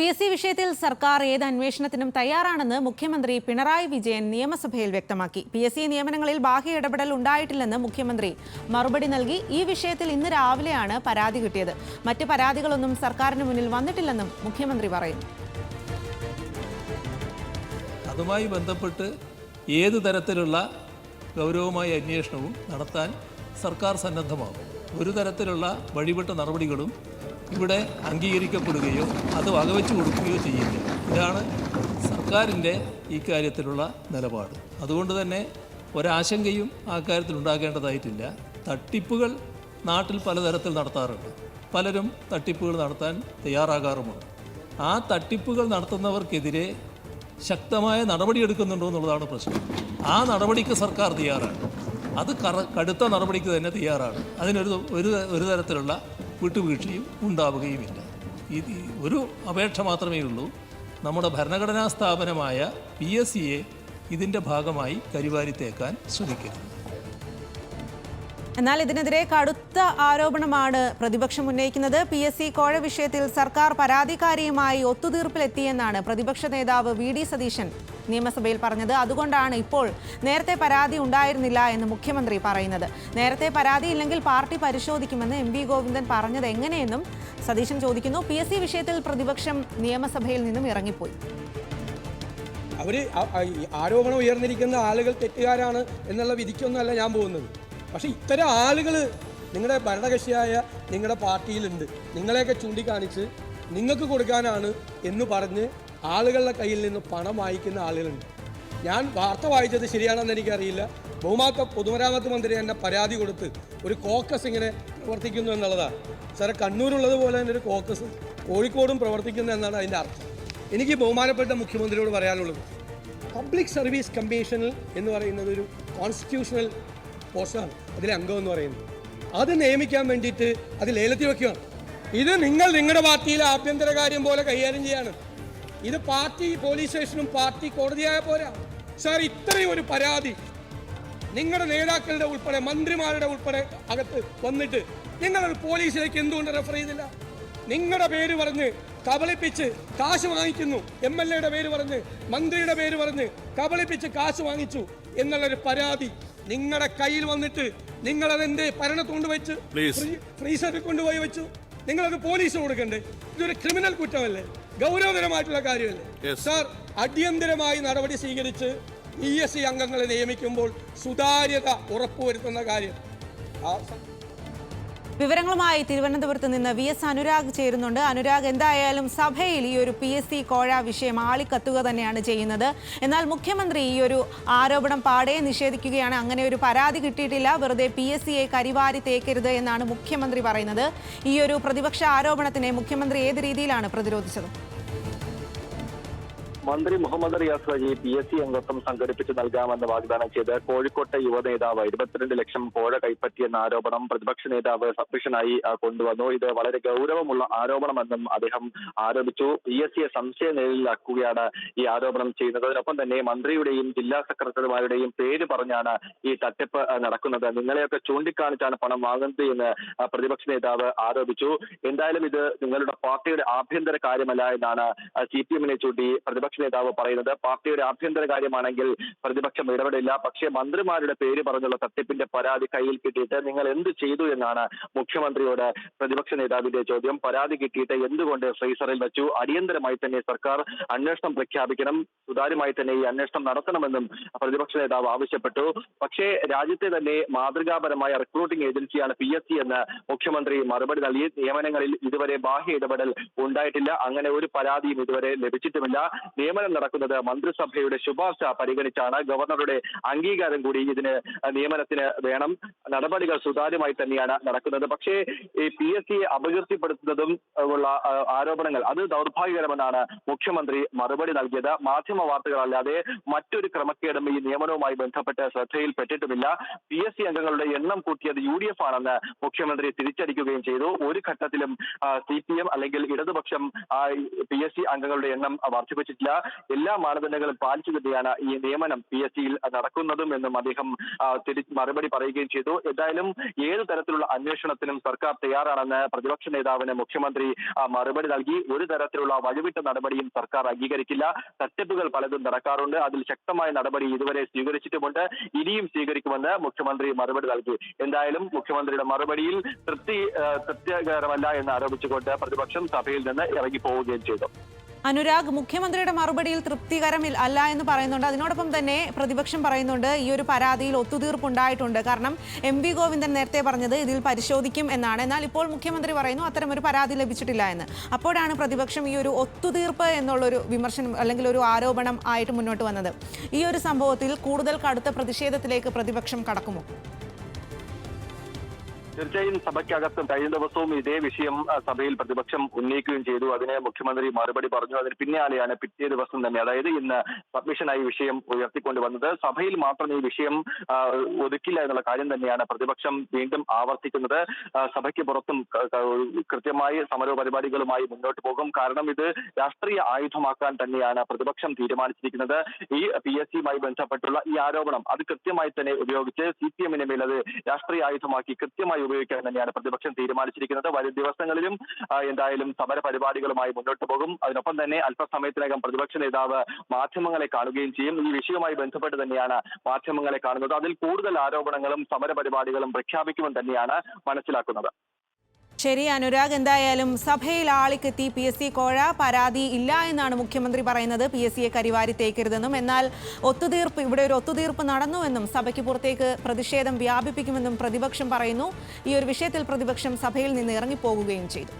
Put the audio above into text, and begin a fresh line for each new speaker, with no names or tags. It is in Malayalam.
പി എസ് സി വിഷയത്തിൽ സർക്കാർ ഏത് അന്വേഷണത്തിനും തയ്യാറാണെന്ന് മുഖ്യമന്ത്രി പിണറായി വിജയൻ നിയമസഭയിൽ വ്യക്തമാക്കി. പി എസ് സി നിയമനങ്ങളിൽ ബാഹ്യ ഇടപെടൽ ഉണ്ടായിട്ടില്ലെന്ന് മുഖ്യമന്ത്രി മറുപടി നൽകി. ഈ വിഷയത്തിൽ ഇന്ന് രാവിലെയാണ് പരാതി കിട്ടിയത്. മറ്റ് പരാതികളൊന്നും സർക്കാരിന് മുന്നിൽ വന്നിട്ടില്ലെന്നും മുഖ്യമന്ത്രി പറയുന്നു.
അതുമായി ബന്ധപ്പെട്ട് ഏത് തരത്തിലുള്ള ഗൗരവമായ അന്വേഷണവും നടത്താൻ സർക്കാർ സന്നദ്ധമാകും. ഒരു തരത്തിലുള്ള വഴിപെട്ട നടപടികളും ഇവിടെ അംഗീകരിക്കപ്പെടുകയോ അത് വകവെച്ച് കൊടുക്കുകയോ ചെയ്യില്ല ഇതാണ് സർക്കാരിന്റെ ഈ കാര്യത്തിലുള്ള നിലപാട്. അതുകൊണ്ട് തന്നെ ഒരാശങ്കയും ആ കാര്യത്തിൽ ഉണ്ടാക്കേണ്ടതായിട്ടില്ല തട്ടിപ്പുകൾ നാട്ടിൽ പലതരത്തിൽ നടത്താറുണ്ട്. പലരും തട്ടിപ്പുകൾ നടത്താൻ തയ്യാറാകാറുമുണ്ട്. ആ തട്ടിപ്പുകൾ നടത്തുന്നവർക്കെതിരെ ശക്തമായ നടപടിയെടുക്കുന്നുണ്ടോ എന്നുള്ളതാണ് പ്രശ്നം. ആ നടപടിക്ക് സർക്കാർ തയ്യാറാണ്. അത് കടുത്ത നടപടിക്ക് തന്നെ തയ്യാറാണ്. അതിനൊരു ഒരു ഒരു തരത്തിലുള്ള വിട്ടുവീഴ്ചയും ഉണ്ടാവുകയുമില്ല. ഇത് ഒരു അപേക്ഷ മാത്രമേ ഉള്ളൂ. നമ്മുടെ ഭരണഘടനാ സ്ഥാപനമായ പി എസ് സിയെ ഇതിന്റെ ഭാഗമായി കരിവാരിത്തേക്കാൻ ശ്രമിക്കരുത്.
എന്നാൽ ഇതിനെതിരെ കടുത്ത ആരോപണമാണ് പ്രതിപക്ഷം ഉന്നയിക്കുന്നത്. പി എസ് സി കോഴ വിഷയത്തിൽ സർക്കാർ പരാതിക്കാരിയുമായി ഒത്തുതീർപ്പിലെത്തിയെന്നാണ് പ്രതിപക്ഷ നേതാവ് വി ഡി സതീശൻ നിയമസഭയിൽ പറഞ്ഞത്. അതുകൊണ്ടാണ് ഇപ്പോൾ നേരത്തെ പരാതി ഉണ്ടായിരുന്നില്ല എന്ന് മുഖ്യമന്ത്രി പറയുന്നത്. നേരത്തെ പരാതി ഇല്ലെങ്കിൽ പാർട്ടി പരിശോധിക്കുമെന്ന് എം വി ഗോവിന്ദൻ പറഞ്ഞത് എങ്ങനെയെന്നും സതീശൻ ചോദിക്കുന്നു. പി എസ് സി വിഷയത്തിൽ പ്രതിപക്ഷം നിയമസഭയിൽ നിന്നും ഇറങ്ങിപ്പോയി.
അവർ ആരോപണം ഉയർന്നിരിക്കുന്ന ആളുകൾ തെറ്റുകാരാണ് എന്നുള്ള വിധിക്കൊന്നുമല്ല ഞാൻ പോകുന്നത്. പക്ഷേ ഇത്തരം ആളുകൾ നിങ്ങളുടെ ഭരണകക്ഷിയായ നിങ്ങളുടെ പാർട്ടിയിലുണ്ട്. നിങ്ങളെയൊക്കെ ചൂണ്ടിക്കാണിച്ച് നിങ്ങൾക്ക് കൊടുക്കാനാണ് എന്ന് പറഞ്ഞ് ആളുകളുടെ കയ്യിൽ നിന്ന് പണം വായിക്കുന്ന ആളുകളുണ്ട്. ഞാൻ വാർത്ത വായിച്ചത് ശരിയാണെന്ന് എനിക്കറിയില്ല. ബഹുമാത്ത പൊതുമരാമത്ത് മന്ത്രി എന്നെ പരാതി കൊടുത്ത് ഒരു കോക്കസ് ഇങ്ങനെ പ്രവർത്തിക്കുന്നു എന്നുള്ളതാണ് സാറെ കണ്ണൂരുള്ളത് പോലെ തന്നെ ഒരു കോക്കസ് കോഴിക്കോടും പ്രവർത്തിക്കുന്നു എന്നാണ് അതിന്റെ അർത്ഥം. എനിക്ക് ബഹുമാനപ്പെട്ട മുഖ്യമന്ത്രിയോട് പറയാനുള്ളത്. പബ്ലിക് സർവീസ് കമ്മീഷനിൽ എന്ന് പറയുന്നത് ഒരു കോൺസ്റ്റിറ്റ്യൂഷണൽ പോസ്റ്റാണ് അതിലെ അംഗം എന്ന് പറയുന്നത്. അത് നിയമിക്കാൻ വേണ്ടിയിട്ട് അത് ലേലത്തിൽ വെക്കുകയാണ്. ഇത് നിങ്ങൾ നിങ്ങളുടെ പാർട്ടിയിലെ ആഭ്യന്തര കാര്യം പോലെ കൈകാര്യം ചെയ്യാണ്. ഇത് പാർട്ടി പോലീസ് സ്റ്റേഷനും പാർട്ടി കോടതിയായ പോരാ. സാർ ഇത്രയും ഒരു പരാതി നിങ്ങളുടെ നേതാക്കളുടെ ഉൾപ്പെടെ മന്ത്രിമാരുടെ ഉൾപ്പെടെ അകത്ത് വന്നിട്ട് നിങ്ങൾ പോലീസിലേക്ക് എന്തുകൊണ്ട് റെഫർ ചെയ്തില്ല? നിങ്ങളുടെ പേര് പറഞ്ഞ് കബളിപ്പിച്ച് കാശ് വാങ്ങിക്കുന്നു. എം എൽ എയുടെ പേര് പറഞ്ഞ് മന്ത്രിയുടെ പേര് പറഞ്ഞ് കബളിപ്പിച്ച് കാശ് വാങ്ങിച്ചു എന്നുള്ളൊരു പരാതി നിങ്ങളുടെ കയ്യിൽ വന്നിട്ട് നിങ്ങളതെന്റെ ഭരണത്ത് കൊണ്ടുവച്ച് ഫ്രീ- ഫ്രീസറിൽ കൊണ്ടുപോയി വെച്ചു. നിങ്ങളത് പോലീസ് കൊടുക്കണ്ടേ? ഇതൊരു ക്രിമിനൽ കുറ്റമല്ലേ? ഗൗരവതരമായിട്ടുള്ള കാര്യമല്ലേ? സാർ അടിയന്തരമായി നടപടി സ്വീകരിച്ച് ഇ എസ് സി അംഗങ്ങളെ നിയമിക്കുമ്പോൾ സുതാര്യത ഉറപ്പുവരുത്തുന്ന കാര്യം.
വിവരങ്ങളുമായി തിരുവനന്തപുരത്ത് നിന്ന് വി എസ് അനുരാഗ് ചേരുന്നുണ്ട്. അനുരാഗ് എന്തായാലും സഭയിൽ ഈ ഒരു പി എസ് സി കോഴ വിഷയം ആളിക്കത്തുക തന്നെയാണ് ചെയ്യുന്നത്. എന്നാൽ മുഖ്യമന്ത്രി ഈ ഒരു ആരോപണം പാടെ നിഷേധിക്കുകയാണ്. അങ്ങനെ ഒരു പരാതി കിട്ടിയിട്ടില്ല. വെറുതെ പി എസ് സിയെ കരിവാരി തേക്കരുത് എന്നാണ് മുഖ്യമന്ത്രി പറയുന്നത്. ഈ ഒരു പ്രതിപക്ഷ ആരോപണത്തിനെ മുഖ്യമന്ത്രി ഏത് രീതിയിലാണ് പ്രതിരോധിച്ചത്?
മന്ത്രി മുഹമ്മദ് റിയാസ് വഴി പി എസ് സി അംഗത്വം സംഘടിപ്പിച്ച് നൽകാമെന്ന് വാഗ്ദാനം ചെയ്ത് കോഴിക്കോട്ടെ യുവനേതാവ് ഇരുപത്തിരണ്ട് ലക്ഷം പോഴ കൈപ്പറ്റിയെന്ന ആരോപണം പ്രതിപക്ഷ നേതാവ് സബ്മിഷനായി കൊണ്ടുവന്നു. ഇത് വളരെ ഗൗരവമുള്ള ആരോപണമെന്നും അദ്ദേഹം ആരോപിച്ചു. പി എസ് സിയെ സംശയ നിലയിലാക്കുകയാണ് ഈ ആരോപണം ചെയ്യുന്നത്. അതിനൊപ്പം തന്നെ മന്ത്രിയുടെയും ജില്ലാ സെക്രട്ടറിമാരുടെയും പേര് പറഞ്ഞാണ് ഈ തട്ടിപ്പ് നടക്കുന്നത്. നിങ്ങളെയൊക്കെ ചൂണ്ടിക്കാണിച്ചാണ് പണം വാങ്ങുന്നത് എന്ന് പ്രതിപക്ഷ നേതാവ് ആരോപിച്ചു. എന്തായാലും ഇത് നിങ്ങളുടെ പാർട്ടിയുടെ ആഭ്യന്തര കാര്യമല്ല എന്നാണ് സി പി എമ്മിനെ ചൂണ്ടി പ്രതിപക്ഷ നേതാവ് പറയുന്നത്. പാർട്ടിയുടെ ആഭ്യന്തര കാര്യമാണെങ്കിൽ പ്രതിപക്ഷം ഇടപെടില്ല. പക്ഷേ മന്ത്രിമാരുടെ പേര് പറഞ്ഞുള്ള തട്ടിപ്പിന്റെ പരാതി കയ്യിൽ കിട്ടിയിട്ട് നിങ്ങൾ എന്ത് ചെയ്തു എന്നാണ് മുഖ്യമന്ത്രിയോട് പ്രതിപക്ഷ നേതാവിന്റെ ചോദ്യം. പരാതി കിട്ടിയിട്ട് എന്തുകൊണ്ട് ഫ്രീസറിൽ വെച്ചു? അടിയന്തരമായി തന്നെ സർക്കാർ അന്വേഷണം പ്രഖ്യാപിക്കണം. സുതാര്യമായി തന്നെ ഈ അന്വേഷണം നടത്തണമെന്നും പ്രതിപക്ഷ നേതാവ് ആവശ്യപ്പെട്ടു. പക്ഷേ രാജ്യത്തെ തന്നെ മാതൃകാപരമായ റിക്രൂട്ടിംഗ് ഏജൻസിയാണ് പി എസ് സി എന്ന് മുഖ്യമന്ത്രി മറുപടി നൽകി. നിയമനങ്ങളിൽ ഇതുവരെ ബാഹ്യ ഇടപെടൽ ഉണ്ടായിട്ടില്ല. അങ്ങനെ ഒരു പരാതിയും ഇതുവരെ ലഭിച്ചിട്ടുമില്ല. നിയമനം നടക്കുന്നത് മന്ത്രിസഭയുടെ ശുപാർശ പരിഗണിച്ചാണ് ഗവർണറുടെ അംഗീകാരം കൂടി ഇതിന് നിയമനത്തിന് വേണം. നടപടികൾ സുതാര്യമായി തന്നെയാണ് നടക്കുന്നത്. പക്ഷേ ഈ പി എസ് സിയെ അപകീർത്തിപ്പെടുത്തുന്നതും ഉള്ള ആരോപണങ്ങൾ അത് ദൗർഭാഗ്യകരമെന്നാണ് മുഖ്യമന്ത്രി മറുപടി നൽകിയത്. മാധ്യമ വാർത്തകളല്ലാതെ മറ്റൊരു ക്രമക്കേടും ഈ നിയമനവുമായി ബന്ധപ്പെട്ട് ശ്രദ്ധയിൽപ്പെട്ടിട്ടുമില്ല. പി എസ് സി അംഗങ്ങളുടെ എണ്ണം കൂട്ടിയത് യു ഡി എഫ് ആണെന്ന് മുഖ്യമന്ത്രി തിരിച്ചടിക്കുകയും ചെയ്തു. ഒരു ഘട്ടത്തിലും സി പി എം അല്ലെങ്കിൽ ഇടതുപക്ഷം പി എസ് സി അംഗങ്ങളുടെ എണ്ണം വർദ്ധിപ്പിച്ചിട്ടില്ല. എല്ലാ മാനദണ്ഡങ്ങളും പാലിച്ചു തന്നെയാണ് ഈ നിയമനം പി എസ് സിയിൽ നടക്കുന്നതും എന്നും അദ്ദേഹം തിരി മറുപടി പറയുകയും ചെയ്തു. എന്തായാലും ഏത് തരത്തിലുള്ള അന്വേഷണത്തിനും സർക്കാർ തയ്യാറാണെന്ന് പ്രതിപക്ഷ നേതാവിന് മുഖ്യമന്ത്രി മറുപടി നൽകി. ഒരു തരത്തിലുള്ള വഴിവിട്ട നടപടിയും സർക്കാർ അംഗീകരിക്കില്ല. തട്ടിപ്പുകൾ പലതും നടക്കാറുണ്ട്. അതിൽ ശക്തമായ നടപടി ഇതുവരെ സ്വീകരിച്ചിട്ടുമുണ്ട്. ഇനിയും സ്വീകരിക്കുമെന്ന് മുഖ്യമന്ത്രി മറുപടി നൽകി. എന്തായാലും മുഖ്യമന്ത്രിയുടെ മറുപടിയിൽ തൃപ്തി തൃപ്തികരമല്ല എന്ന് ആരോപിച്ചുകൊണ്ട് പ്രതിപക്ഷം സഭയിൽ നിന്ന് ഇറങ്ങിപ്പോവുകയും ചെയ്തു.
അനുരാഗ് മുഖ്യമന്ത്രിയുടെ മറുപടിയിൽ തൃപ്തികരമിൽ അല്ല എന്ന് പറയുന്നുണ്ട്. അതിനോടൊപ്പം തന്നെ പ്രതിപക്ഷം പറയുന്നുണ്ട് ഈ ഒരു പരാതിയിൽ ഒത്തുതീർപ്പുണ്ടായിട്ടുണ്ട്. കാരണം എം വി ഗോവിന്ദൻ നേരത്തെ പറഞ്ഞത് ഇതിൽ പരിശോധിക്കും എന്നാണ്. എന്നാൽ ഇപ്പോൾ മുഖ്യമന്ത്രി പറയുന്നു അത്തരം ഒരു പരാതി ലഭിച്ചിട്ടില്ല എന്ന്. അപ്പോഴാണ് പ്രതിപക്ഷം ഈ ഒരു ഒത്തുതീർപ്പ് എന്നുള്ളൊരു വിമർശനം അല്ലെങ്കിൽ ഒരു ആരോപണം ആയിട്ട് മുന്നോട്ട് വന്നത്. ഈ ഒരു സംഭവത്തിൽ കൂടുതൽ കടുത്ത പ്രതിഷേധത്തിലേക്ക് പ്രതിപക്ഷം കടക്കുമോ?
തീർച്ചയായും സഭയ്ക്കകത്ത് കഴിഞ്ഞ ദിവസവും ഇതേ വിഷയം സഭയിൽ പ്രതിപക്ഷം ഉന്നയിക്കുകയും ചെയ്തു. അതിനെ മുഖ്യമന്ത്രി മറുപടി പറഞ്ഞു. അതിന് പിന്നാലെയാണ് പിറ്റേ ദിവസം തന്നെ അതായത് ഇന്ന് സബ്മിഷനായി വിഷയം ഉയർത്തിക്കൊണ്ട് വന്നത്. സഭയിൽ മാത്രം ഈ വിഷയം ഒതുക്കില്ല എന്നുള്ള കാര്യം തന്നെയാണ് പ്രതിപക്ഷം വീണ്ടും ആവർത്തിക്കുന്നത്. സഭയ്ക്ക് പുറത്തും കൃത്യമായി സമര പരിപാടികളുമായി മുന്നോട്ട് പോകും. കാരണം ഇത് രാഷ്ട്രീയ ആയുധമാക്കാൻ തന്നെയാണ് പ്രതിപക്ഷം തീരുമാനിച്ചിരിക്കുന്നത്. ഈ പി എസ് സിയുമായി ബന്ധപ്പെട്ടുള്ള ഈ ആരോപണം അത് കൃത്യമായി തന്നെ ഉപയോഗിച്ച് സി പി എമ്മിന് മേൽ അത് രാഷ്ട്രീയ ആയുധമാക്കി കൃത്യമായി ഉപയോഗിക്കാൻ തന്നെയാണ് പ്രതിപക്ഷം തീരുമാനിച്ചിരിക്കുന്നത്. വരും ദിവസങ്ങളിലും എന്തായാലും സമര പരിപാടികളുമായി മുന്നോട്ട് പോകും. അതിനൊപ്പം തന്നെ അല്പസമയത്തിനകം പ്രതിപക്ഷ നേതാവ് മാധ്യമങ്ങളെ കാണുകയും ചെയ്യും. ഈ വിഷയവുമായി ബന്ധപ്പെട്ട് തന്നെയാണ് മാധ്യമങ്ങളെ കാണുന്നത്. അതിൽ കൂടുതൽ ആരോപണങ്ങളും സമര പരിപാടികളും പ്രഖ്യാപിക്കുമെന്ന് തന്നെയാണ് മനസ്സിലാക്കുന്നത്.
ശരി അനുരാഗ്. എന്തായാലും സഭയിൽ ആളിക്കെത്തി പി എസ് സി കോഴ പരാതി ഇല്ല എന്നാണ് മുഖ്യമന്ത്രി പറയുന്നത്. പി എസ് സിയെ കരിവാരി തേക്കരുതെന്നും എന്നാൽ ഒത്തുതീർപ്പ് ഇവിടെ ഒരു ഒത്തുതീർപ്പ് നടന്നുവെന്നും സഭയ്ക്ക് പുറത്തേക്ക് പ്രതിഷേധം വ്യാപിപ്പിക്കുമെന്നും പ്രതിപക്ഷം പറയുന്നു. ഈ ഒരു വിഷയത്തിൽ പ്രതിപക്ഷം സഭയിൽ നിന്ന് ഇറങ്ങിപ്പോകുകയും ചെയ്തു.